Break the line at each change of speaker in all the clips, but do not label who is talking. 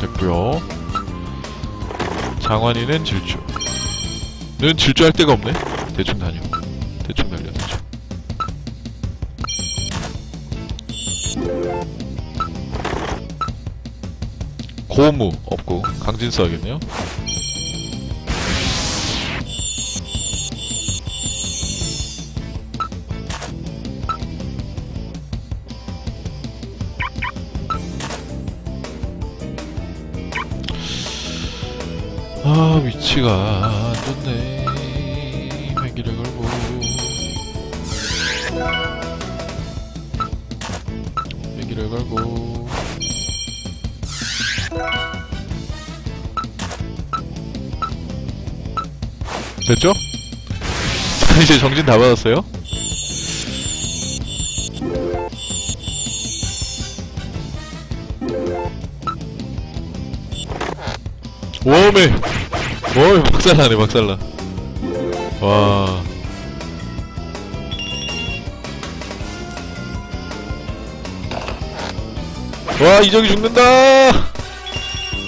됐고요. 장환이는 질주. 는 질주할 데가 없네. 대충 다녀. 대충 달려 대충 고무 없고 강진 써야겠네요 위치가 안 좋네. 회기를 걸고. 회기를 걸고. 됐죠? 자, 이제 정진 다 받았어요? 오메 오 박살나네 박살나 와 와, 이적이 죽는다!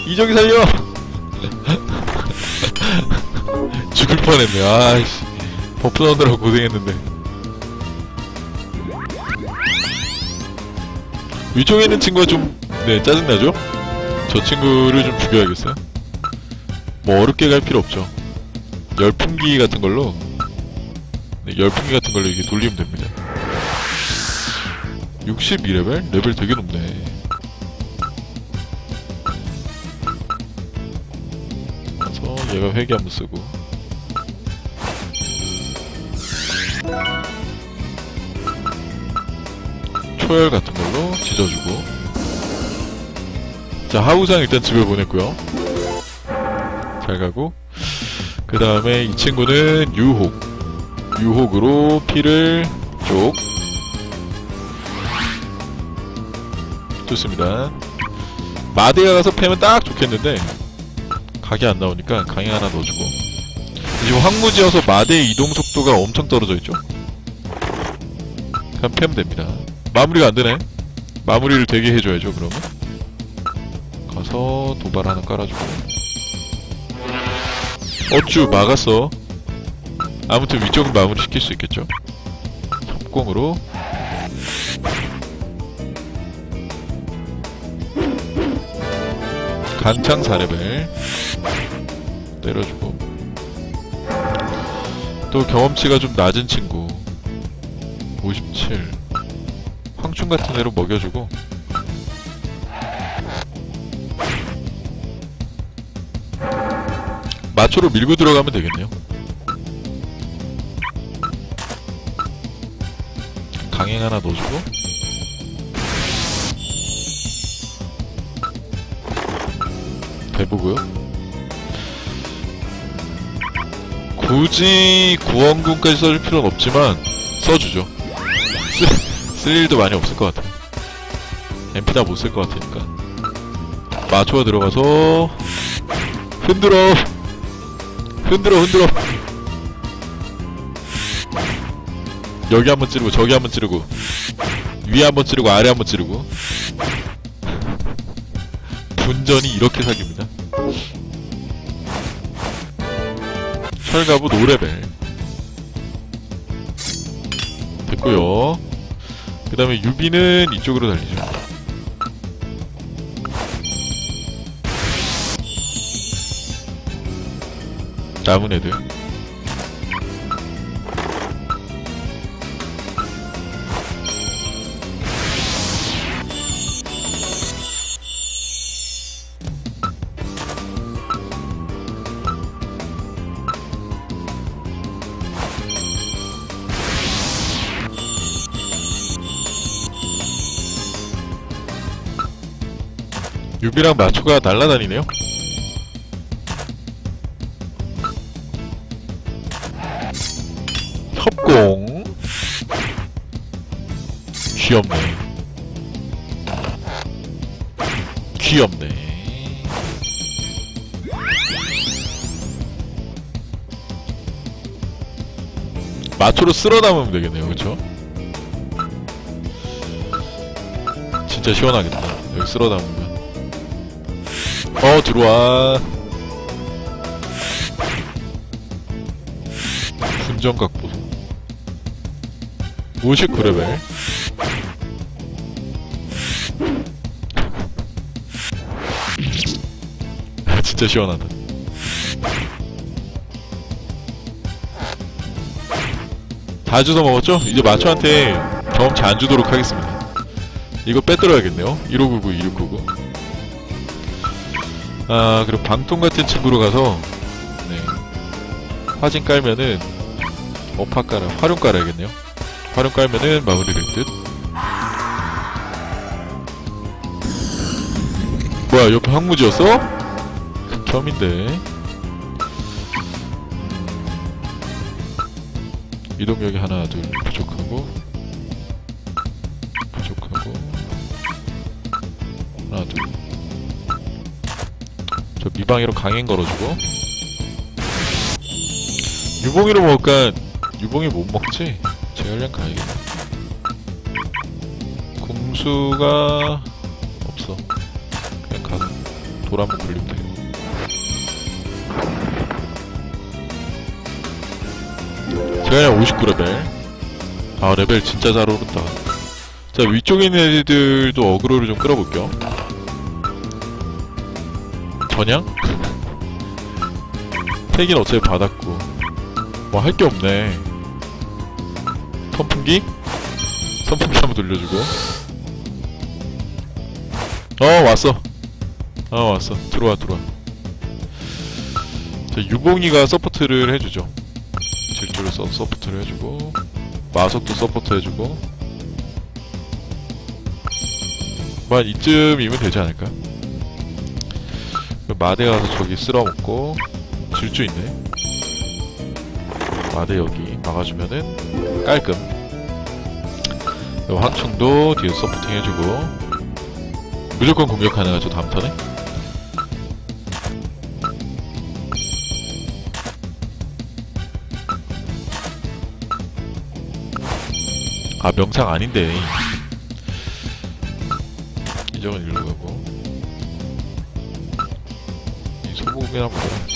이적이 살려! 죽을 뻔했네, 아이씨. 버프 넣느라고 고생했는데. 위쪽에 있는 친구가 좀, 네, 짜증나죠? 저 친구를 좀 죽여야겠어요. 뭐 어렵게 갈 필요 없죠. 열풍기 같은 걸로 네, 열풍기 같은 걸로 이렇게 돌리면 됩니다. 62레벨? 레벨 되게 높네. 그래서 얘가 회기 한번 쓰고 초열 같은 걸로 찢어주고 자 하우상 일단 집에 보냈고요 잘 가고. 그 다음에 이 친구는 유혹. 유혹으로 피를 쪽. 좋습니다. 마대가 가서 패면 딱 좋겠는데 각이 안 나오니까 강행 하나 넣어주고. 지금 황무지여서 마대의 이동 속도가 엄청 떨어져 있죠? 그냥 패면 됩니다. 마무리가 안 되네. 마무리를 되게 해줘야죠 그러면. 가서 도발 하나 깔아주고 어쭈 막았어. 아무튼 위쪽은 마무리 시킬 수 있겠죠? 협공으로. 간창 4레벨. 때려주고. 또 경험치가 좀 낮은 친구. 57 황충 같은 애로 먹여주고 마초로 밀고 들어가면 되겠네요. 강행 하나 넣어주고. 대보고요. 굳이 구원군까지 써줄 필요는 없지만 써주죠. 쓸, 쓸 일도 많이 없을 것 같아 MP 다 못 쓸 것 같으니까. 마초가 들어가서 흔들어 흔들어 흔들어. 여기 한번 찌르고 저기 한번 찌르고. 위에 한번 찌르고 아래 한번 찌르고. 분전이 이렇게 사깁니다. 철가부 노레벨. 됐고요. 그 다음에 유비는 이쪽으로 달리죠 남은 애들. 유비랑 마초가 날라다니네요 귀엽네. 귀엽네. 마초로 쓸어 담으면 되겠네요 그쵸? 진짜 시원하겠다. 여기 쓸어 담으면. 어 들어와. 분정각 보소. 59레벨 진짜 시원하다. 다 주워 먹었죠? 이제 마초한테 경험치 안 주도록 하겠습니다. 이거 빼들어야겠네요. 1599, 2699 아 그리고 방통 같은 친구로 가서 네. 화진 깔면은 어파 깔아 활용 깔아야겠네요. 활용 깔면은 마무리 될 듯. 뭐야 옆에 황무지였어? 겸인데. 음, 이동력이 하나 둘 부족하고 부족하고 하나 둘. 저 미방이로 강행 걸어주고. 유봉이로 먹을까? 유봉이 못 먹지? 제열량 가야겠네. 공수가 없어. 그냥 가서 돌 한번 굴리면 돼 제열량 59레벨 아 레벨 진짜 잘 오른다. 자 위쪽에 있는 애들도 어그로를 좀 끌어볼게요. 전향? 택인 어차피 받았고. 뭐 할 게 없네. 선풍기? 선풍기 한번 돌려주고. 어 왔어. 어 왔어. 들어와 들어와. 자 유봉이가 서포트를 해주죠 질주를 서, 서포트를 해주고 마석도 서포트 해주고. 뭐한 이쯤이면 되지 않을까? 그 마대 가서 저기 쓸어먹고 질주 있네. 마대 여기 막아주면은 깔끔. 요 황충도 뒤에서 서포팅 해주고. 무조건 공격 가능하죠 다음 턴에 아 명상 아닌데. 이정은 일로 가고. 이 한번 먹어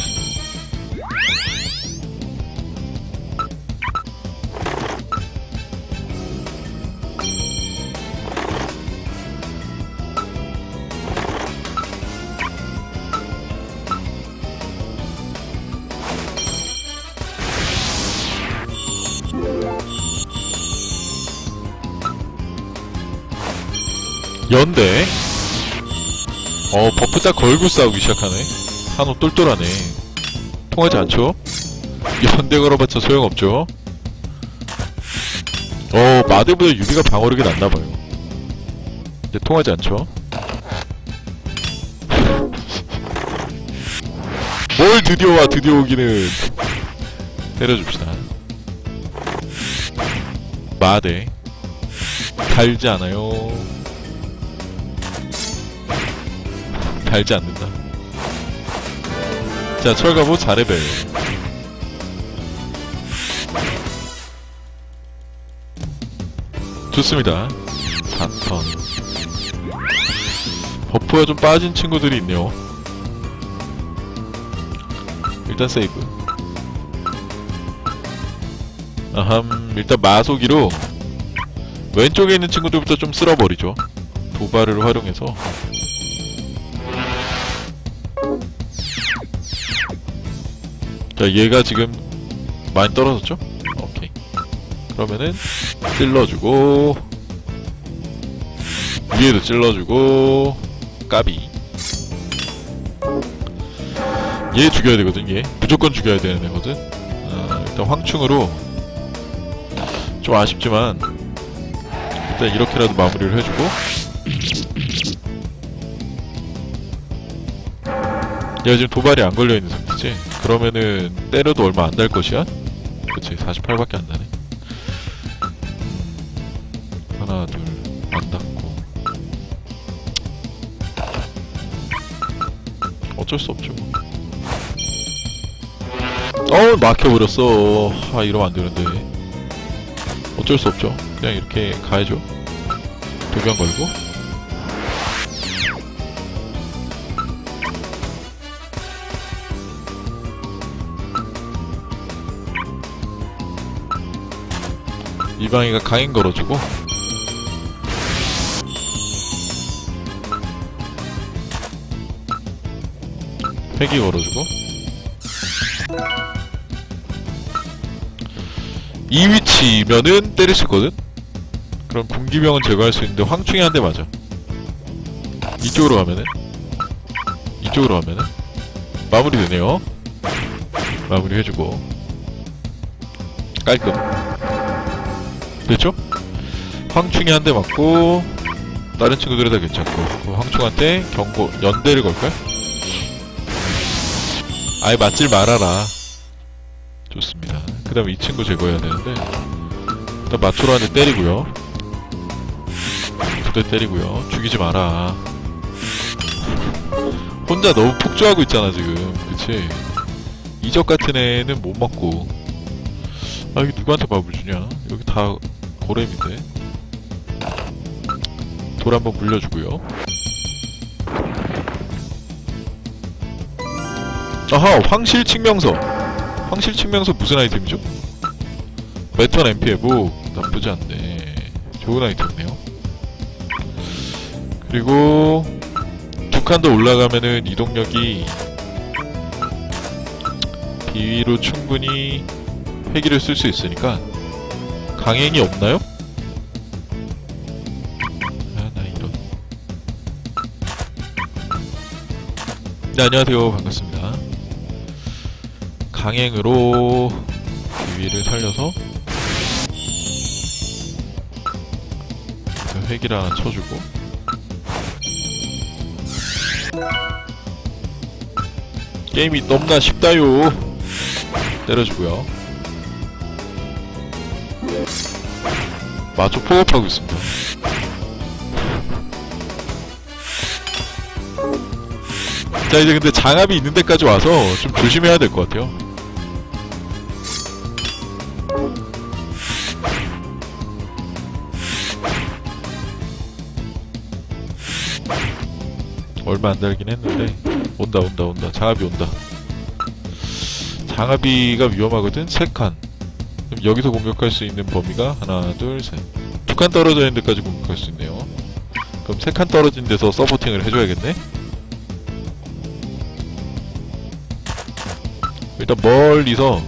연대. 어 버프 딱 걸고 싸우기 시작하네. 한호 똘똘하네. 통하지 않죠? 연대 걸어봤자 소용없죠? 어 마대보다 유비가 방어력이 낫나봐요. 근데 통하지 않죠? 뭘 드디어 와 드디어 오기는. 때려줍시다. 마대. 달지 않아요 달지 않는다. 자, 철가보 자레벨. 좋습니다. 4턴. 버프가 좀 빠진 친구들이 있네요. 일단 세이브. 아함, 일단 마소기로 왼쪽에 있는 친구들부터 좀 쓸어버리죠. 도발을 활용해서 자 얘가 지금 많이 떨어졌죠? 오케이. 그러면은 찔러주고 위에도 찔러주고 까비. 얘 죽여야 되거든 얘. 무조건 죽여야 되는 애거든. 어, 일단 황충으로 좀 아쉽지만 일단 이렇게라도 마무리를 해주고. 얘가 지금 도발이 안 걸려있는 상태지 그러면은 때려도 얼마 안달 것이야? 그치 48밖에 안 나네. 음, 하나 둘안 닿고. 어쩔 수 없죠 뭐. 어 막혀버렸어. 아 이러면 안 되는데. 어쩔 수 없죠. 그냥 이렇게 가야죠. 도경 걸고 이방이가 강행 걸어주고. 회기 걸어주고. 이 위치면은 때릴 수 있거든? 그럼 군기병은 제거할 수 있는데 황충이 한 대 맞아. 이쪽으로 가면은? 이쪽으로 가면은? 마무리 되네요. 마무리 해주고. 깔끔 됐죠? 황충이 한 대 맞고 다른 친구들이 다 괜찮고 그 황충한테 경고 연대를 걸까요? 아예 맞질 말아라. 좋습니다. 그 다음에 이 친구 제거해야 되는데 일단 마초로 한 대 때리고요. 두 대 때리고요. 죽이지 마라. 혼자 너무 폭주하고 있잖아 지금. 그치? 이적 같은 애는 못 먹고. 아 여기 누구한테 밥을 주냐? 여기 다 고렘인데? 돌 한번 물려주고요. 아하 황실 측명서. 황실 측명서 무슨 아이템이죠? 매턴 MP에보 나쁘지 않네. 좋은 아이템이네요. 그리고 두 칸 더 올라가면은 이동력이 비위로 충분히 회기를 쓸 수 있으니까 강행이 없나요? 아 나 이런 네 안녕하세요. 반갑습니다. 강행으로 비위를 살려서 그 회기를 하나 쳐주고. 게임이 너무나 쉽다요. 때려주고요 마초 포업하고 있습니다. 자 이제 근데 장압이 있는 데까지 와서 좀 조심해야 될 것 같아요. 얼마 안 달긴 했는데. 온다 온다 온다. 장압이 온다. 장압이가 위험하거든. 세칸 여기서 공격할 수 있는 범위가 하나 둘 셋 두 칸 떨어져 있는 데까지 공격할 수 있네요. 그럼 세 칸 떨어진 데서 서포팅을 해줘야겠네? 일단 멀리서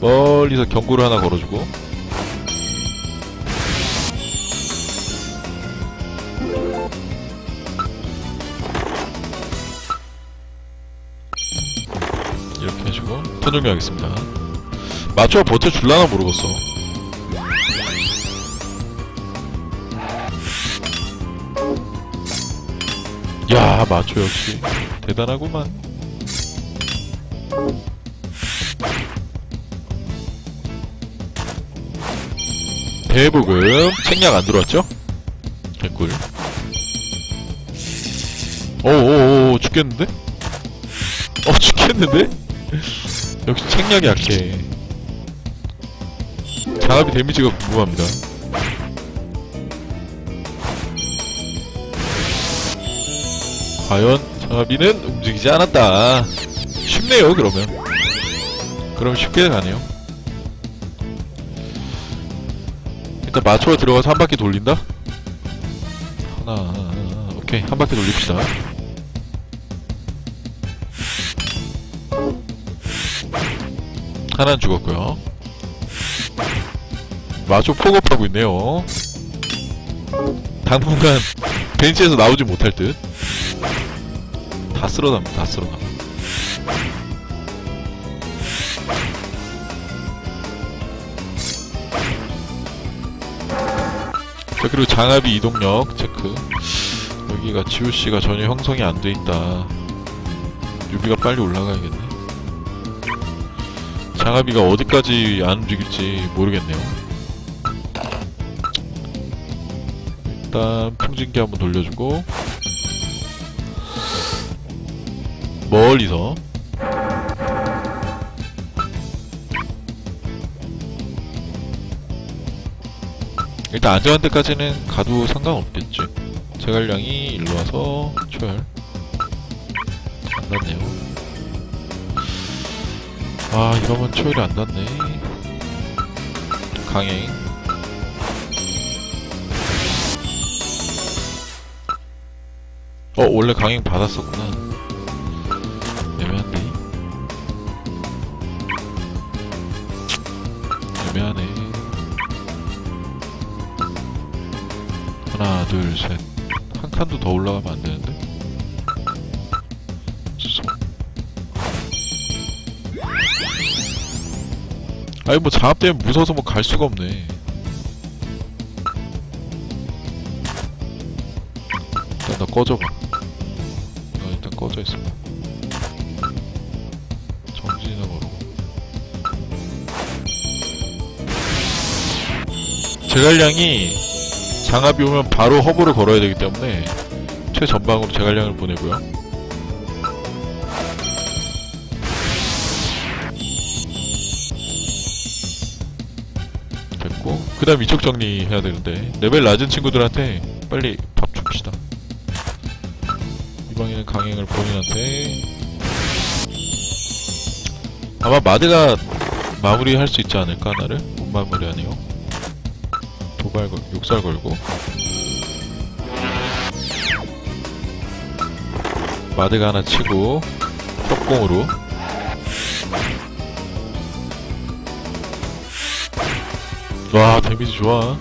멀리서 경고를 하나 걸어주고. 이렇게 해주고 턴 종료하겠습니다 마초가 버텨줄라나 모르겠어 야 마초 역시 대단하구만 대부금 책략 안 들어왔죠? 개꿀 오오오 죽겠는데? 어 죽겠는데? 역시 책략이 약해 장압이 데미지가 궁금합니다. 과연 장압이는 움직이지 않았다. 쉽네요 그러면. 그럼 쉽게 가네요. 일단 마초가 들어가서 한 바퀴 돌린다? 하나 오케이. 한 바퀴 돌립시다. 하나는 죽었고요 마초 폭업하고 있네요. 당분간 벤치에서 나오지 못할 듯. 다 쓸어담니다 다 쓸어담. 자 그리고 장압이 이동력 체크. 여기가 지우씨가 전혀 형성이 안 돼 있다. 유비가 빨리 올라가야겠네. 장압이가 어디까지 안 움직일지 모르겠네요 일단 풍진기 한번 돌려주고. 멀리서. 일단 안전한 데까지는 가도 상관없겠지. 제갈량이 일로 와서 초열. 안 났네요. 아 이러면 초열이 안 났네. 강행 어 원래 강행 받았었구나. 애매한데. 애매하네. 하나 둘셋. 한 칸도 더 올라가면 안 되는데? 소. 아니 뭐 장압 때문에 무서워서 뭐 갈 수가 없네. 일단 너 꺼져봐 꺼져 정진이나 걸어 제갈량이 장압이 오면 바로 허브를 걸어야 되기 때문에 최전방으로 제갈량을 보내고요. 됐고 그 다음 이쪽 정리해야 되는데 레벨 낮은 친구들한테 빨리 강행을 본인한테. 아마 마드가 마무리할 수 있지 않을까 나를? 못 마무리하네요. 도발 걸 욕살 걸고. 마드가 하나 치고 협공으로. 와 데미지 좋아.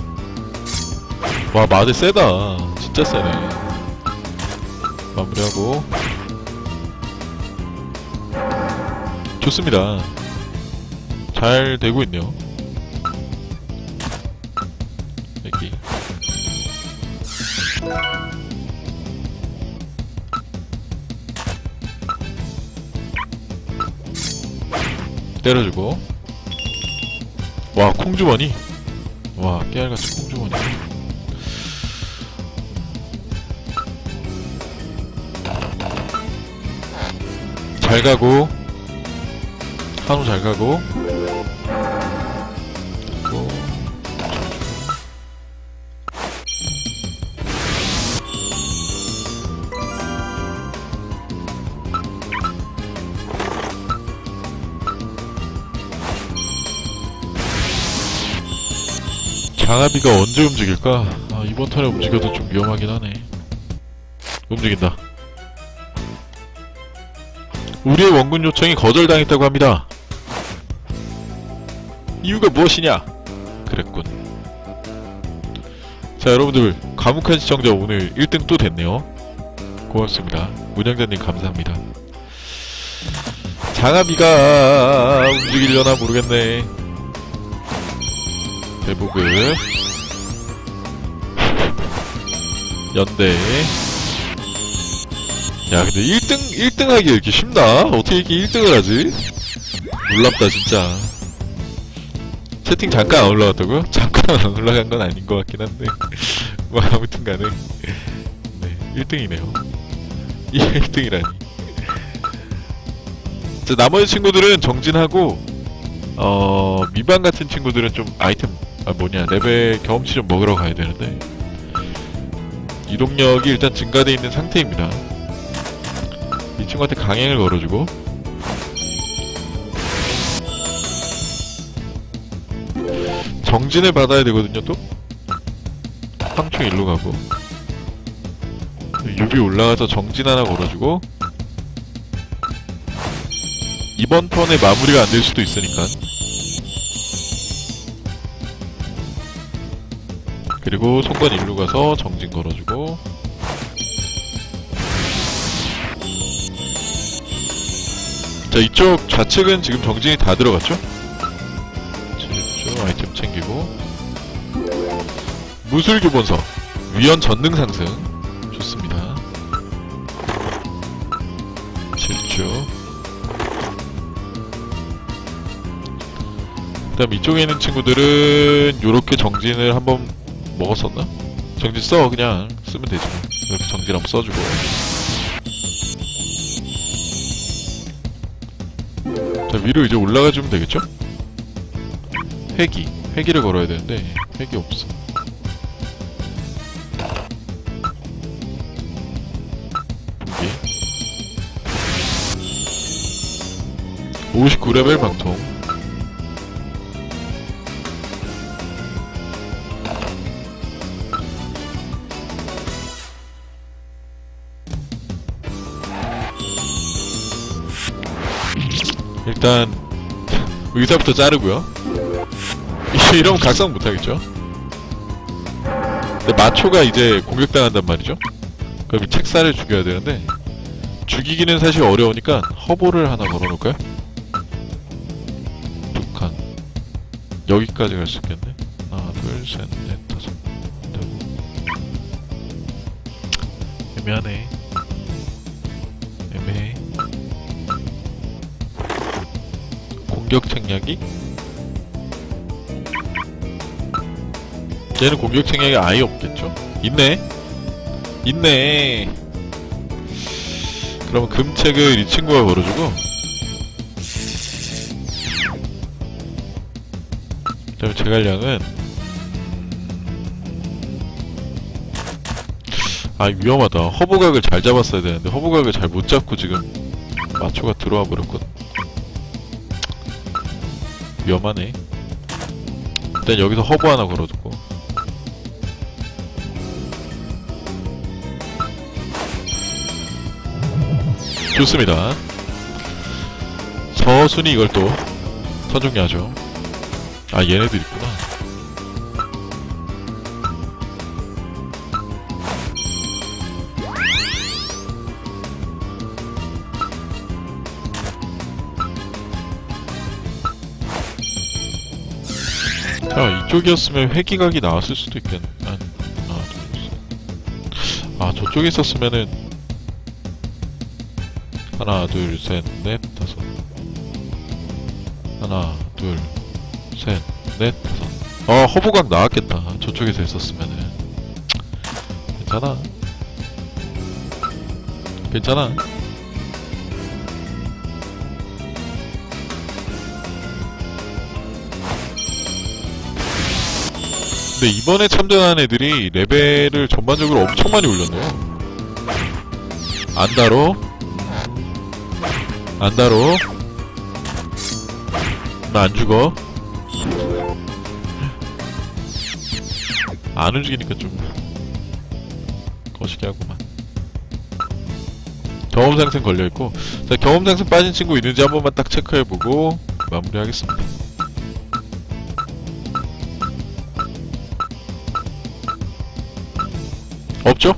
와 마드 세다. 진짜 세네 마무리하고. 좋습니다. 잘 되고 있네요. 여기. 때려주고. 와 콩주머니? 와 깨알같이 콩주 잘 가고 한우 잘 가고 또 장아비가 언제 움직일까? 아, 이번 턴에 움직여도 좀 위험하긴 하네. 움직인다. 우리의 원군 요청이 거절당했다고 합니다. 이유가 무엇이냐? 그랬군. 자, 여러분들, 과묵한 시청자 오늘 1등 또 됐네요. 고맙습니다. 운영자님 감사합니다. 장아비가 움직이려나 모르겠네. 대보급 연대 야 근데 1등 1등 하기 이렇게 쉽나? 어떻게 이렇게 1등을 하지? 놀랍다 진짜 채팅 잠깐 안 올라갔다고요? 잠깐 안 올라간 건 아닌 것 같긴 한데 뭐 아무튼 간에 네 1등이네요 1등이라니 자 나머지 친구들은 정진하고 어 미반 같은 친구들은 좀 아이템 아 뭐냐 레벨 경험치 좀 먹으러 가야 되는데 이동력이 일단 증가돼 있는 상태입니다. 이 친구한테 강행을 걸어주고. 정진을 받아야 되거든요 또. 황충 일로 가고. 유비 올라가서 정진 하나 걸어주고. 이번 턴에 마무리가 안 될 수도 있으니까. 그리고 손권 일로 가서 정진 걸어주고 자 이쪽 좌측은 지금 정진이 다 들어갔죠? 질주 아이템 챙기고. 무술교 본서. 위헌 전능 상승. 좋습니다. 질주 그 다음 이쪽에 있는 친구들은 요렇게 정진을 한번 먹었었나? 정진 써 그냥. 쓰면 되지 뭐. 이렇게 정진 한번 써주고 위로 이제 올라가 주면 되겠죠? 회기. 회기를 걸어야 되는데 회기 없어. 분기 59레벨 방통 일단 의사부터 자르고요. 이러면 각성 못하겠죠. 근데 마초가 이제 공격당한단 말이죠. 그럼 이 책사를 죽여야 되는데 죽이기는 사실 어려우니까 허보를 하나 걸어놓을까요? 두 칸. 여기까지 갈 수 있겠네. 하나, 둘, 셋, 넷, 다섯. 되고. 애매하네. 공격 책략이? 얘는 공격 책략이 아예 없겠죠? 있네? 있네. 그러면 금책을 이 친구가 걸어주고 그다음에 제갈량은 아 위험하다 허브각을 잘 잡았어야 되는데 허브각을 잘 못 잡고 지금 마초가 들어와 버렸거든 위험하네. 일단 여기서 허브 하나 걸어두고. 좋습니다. 서순이 이걸 또 서중야죠. 아 얘네들 있구 나자 이쪽이었으면 회기각이 나왔을 수도 있겠네. 아, 하나 둘셋 아 저쪽에 있었으면은 하나 둘 셋 넷 다섯. 하나 둘 셋 넷 다섯. 아 허브각 나왔겠다. 저쪽에서 했었으면은. 괜찮아. 괜찮아 근데 이번에 참전한 애들이 레벨을 전반적으로 엄청 많이 올렸네요. 안다로. 안다로. 나 안 죽어. 안 움직이니까 좀 거시기 하구만. 경험 상승 걸려있고. 자 경험 상승 빠진 친구 있는지 한 번만 딱 체크해보고 마무리하겠습니다 없죠?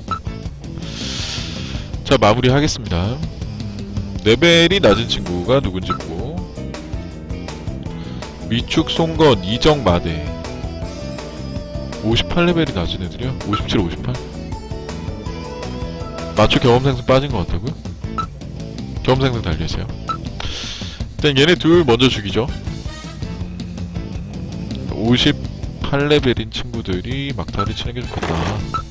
자 마무리하겠습니다 음, 레벨이 낮은 친구가 누군지 보고 위축 송건 이정 마대 58레벨이 낮은 애들이요? 57, 58? 마초 경험생성 빠진 것 같다고요? 경험생성 달려있어요 일단 얘네 둘 먼저 죽이죠 음, 58레벨인 친구들이 막타를 치는 게 좋겠다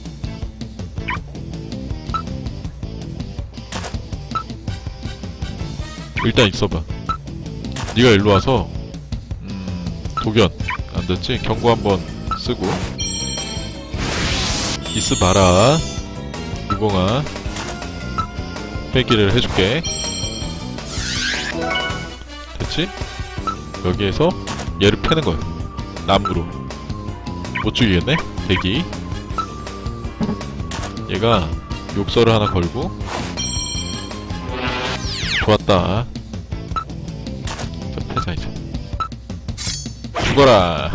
일단 있어봐. 네가 일로 와서 음, 도견 안 됐지? 경고 한번 쓰고. 있어봐라. 유공아. 회기를 해줄게. 됐지? 여기에서 얘를 패는 거야. 나무로. 못 죽이겠네? 대기. 얘가 욕설을 하나 걸고. 좋았다 죽어라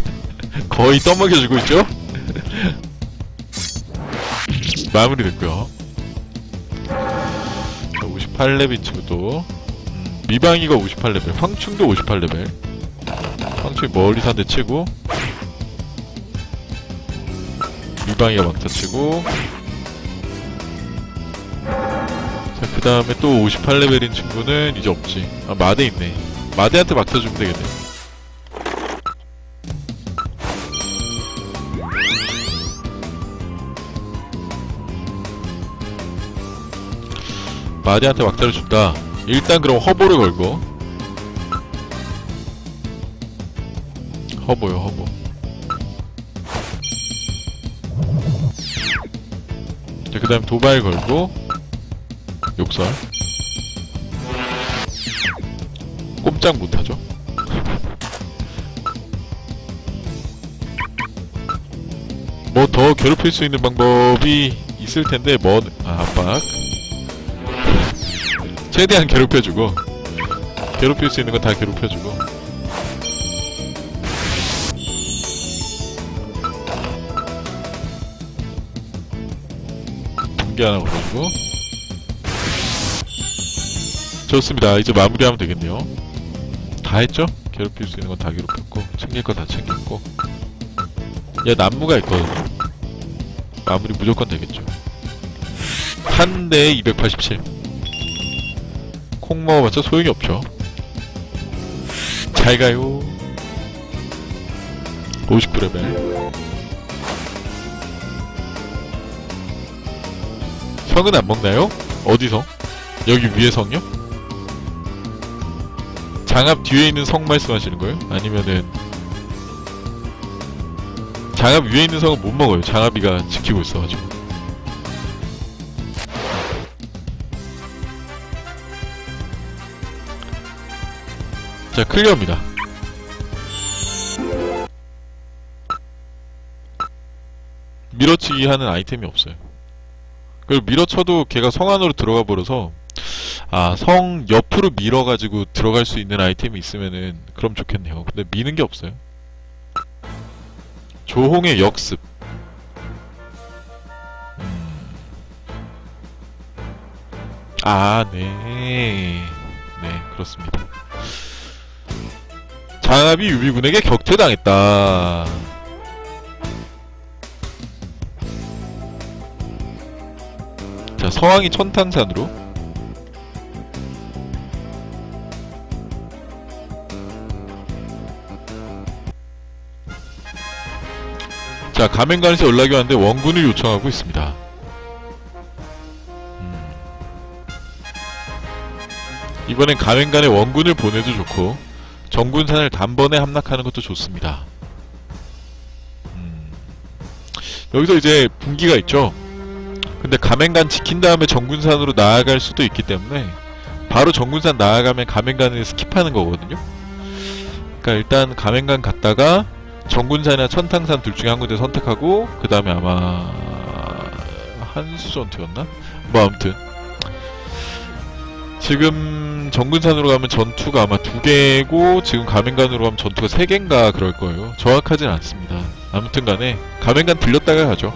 거의 떠먹여주고 있죠? 마무리 됐고요 자 58레벨 친구도 음, 미방이가 58레벨 황충도 58레벨 황충이 멀리서 한대 치고 미방이가 막타 치고 자, 그 다음에 또 58레벨인 친구는 이제 없지. 아, 마대 있네. 마대한테 막혀주면 되겠네. 마대한테 막타를 준다. 일단 그럼 허보를 걸고. 허보요, 허보. 자, 그 다음 도발 걸고. 욕설 꼼짝 못하죠 뭐 더 괴롭힐 수 있는 방법이 있을 텐데 뭔 아, 압박 최대한 괴롭혀주고 괴롭힐 수 있는 건다 괴롭혀주고. 분개 하나 올려주고. 좋습니다. 이제 마무리하면 되겠네요. 다 했죠? 괴롭힐 수 있는 건 다 괴롭혔고 챙길 거 다 챙겼고. 얘 난무가 있거든요. 마무리 무조건 되겠죠. 한 대에 287 콩 먹어봤자 소용이 없죠 잘 가요 59레벨 성은 안 먹나요? 어디서? 여기 위에 성요? 장갑 뒤에 있는 성 말씀하시는 거예요? 아니면은 장갑 위에 있는 성은 못 먹어요 장갑이가 지키고 있어가지고 자 클리어입니다 밀어치기 하는 아이템이 없어요 그리고 밀어쳐도 걔가 성 안으로 들어가 버려서 아 성 옆으로 밀어가지고 들어갈 수 있는 아이템이 있으면은 그럼 좋겠네요 근데 미는 게 없어요 조홍의 역습 음. 아, 네. 네, 그렇습니다. 장합이 유비군에게 격퇴당했다. 자, 서왕이 천탄산으로. 자, 가맹관에서 연락이 왔는데 원군을 요청하고 있습니다. 음. 이번엔 가맹관에 원군을 보내도 좋고 정군산을 단번에 함락하는 것도 좋습니다. 음. 여기서 이제 분기가 있죠. 근데 가맹관 지킨 다음에 정군산으로 나아갈 수도 있기 때문에 바로 정군산 나아가면 가맹관을 스킵하는 거거든요. 그러니까 일단 가맹관 갔다가 정군산이나 천탕산 둘 중에 한 군데 선택하고 그 다음에 아마 한수전투였나? 뭐 아무튼 지금 정군산으로 가면 전투가 아마 두 개고 지금 가맹관으로 가면 전투가 세 개인가 그럴 거예요. 정확하진 않습니다. 아무튼 간에 가맹관 들렸다가 가죠.